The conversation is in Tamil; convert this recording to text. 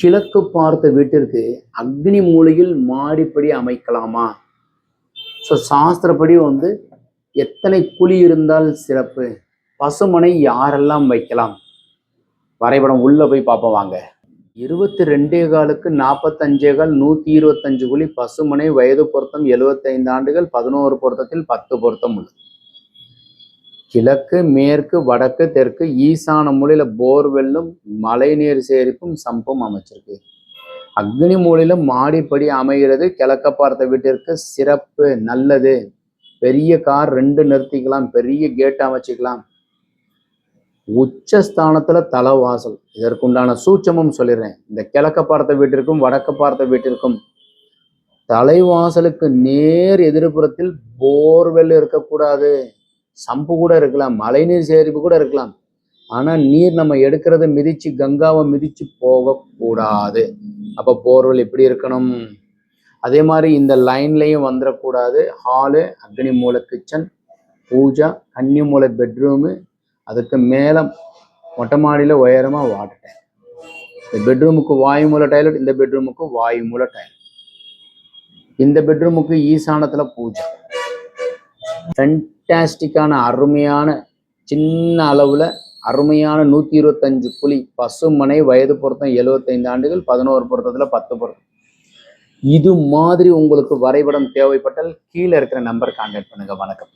கிழக்கு பார்த்த வீட்டிற்கு அக்னி மூலையில் மாடிப்படி அமைக்கலாமா? ஸோ சாஸ்திரப்படி வந்து எத்தனை குழி இருந்தால் சிறப்பு? பசுமனை யாரெல்லாம் வைக்கலாம்? வரைபடம் உள்ளே போய் பார்ப்போம் வாங்க. இருபத்தி ரெண்டே காலுக்கு நாற்பத்தஞ்சே கால் நூற்றி இருபத்தஞ்சு குழி பசுமனை வயது பொருத்தம் எழுபத்தைந்து ஆண்டுகள் பதினோரு பொருத்தத்தில் பத்து பொருத்தம் உள்ளது. கிழக்கு மேற்கு வடக்கு தெற்கு ஈசான மூலையில போர்வெல்லும் மழைநீர் சேரிப்பும் சம்பும் அமைச்சிருக்கு. அக்னி மூலையில மாடிப்படி அமைகிறது கிழக்க பார்த்த வீட்டிற்கு சிறப்பு நல்லது. பெரிய கார் ரெண்டு நிறுத்திக்கலாம் பெரிய கேட் அமைச்சிக்கலாம். உச்சஸ்தானத்துல தலைவாசல். இதற்குண்டான சூட்சமும் சொல்லிடுறேன். இந்த கிழக்க பார்த்த வீட்டிற்கும் வடக்க பார்த்த வீட்டிற்கும் தலைவாசலுக்கு நேர் எதிர்ப்புறத்தில் போர்வெல் இருக்கக்கூடாது. சம்பு கூட இருக்கலாம் மழைநீர் சேரிப்பு கூட இருக்கலாம். ஆனால் நீர் நம்ம எடுக்கிறத மிதிச்சு கங்காவை மிதிச்சு போகக்கூடாது. அப்போ போர்வெல் எப்படி இருக்கணும்? அதே மாதிரி இந்த லைன்லையும் வந்துடக்கூடாது. ஹாலு அக்னி மூல கிச்சன் பூஜா கன்னி மூல பெட்ரூமு. அதுக்கு மேலே மொட்டை மாடியில் உயரமாக வாட்டர் டேங்க் இந்த பெட்ரூமுக்கு வாயு மூல டைலட் இந்த பெட்ரூமுக்கு வாயு மூல டைலட் இந்த பெட்ரூமுக்கு ஈசானத்தில் பூஜை. ஃபென்டாஸ்டிக்கான அருமையான சின்ன அளவில் அருமையான நூற்றி இருபத்தஞ்சு புலி பசுமனை வயது பொருத்தம் எழுபத்தைந்து ஆண்டுகள் பதினோரு பொருத்தத்தில் பத்து பொருத்தம். இது மாதிரி உங்களுக்கு வரைபடம் தேவைப்பட்டால் கீழே இருக்கிற நம்பர் கான்டாக்ட் பண்ணுங்கள் வணக்கம்.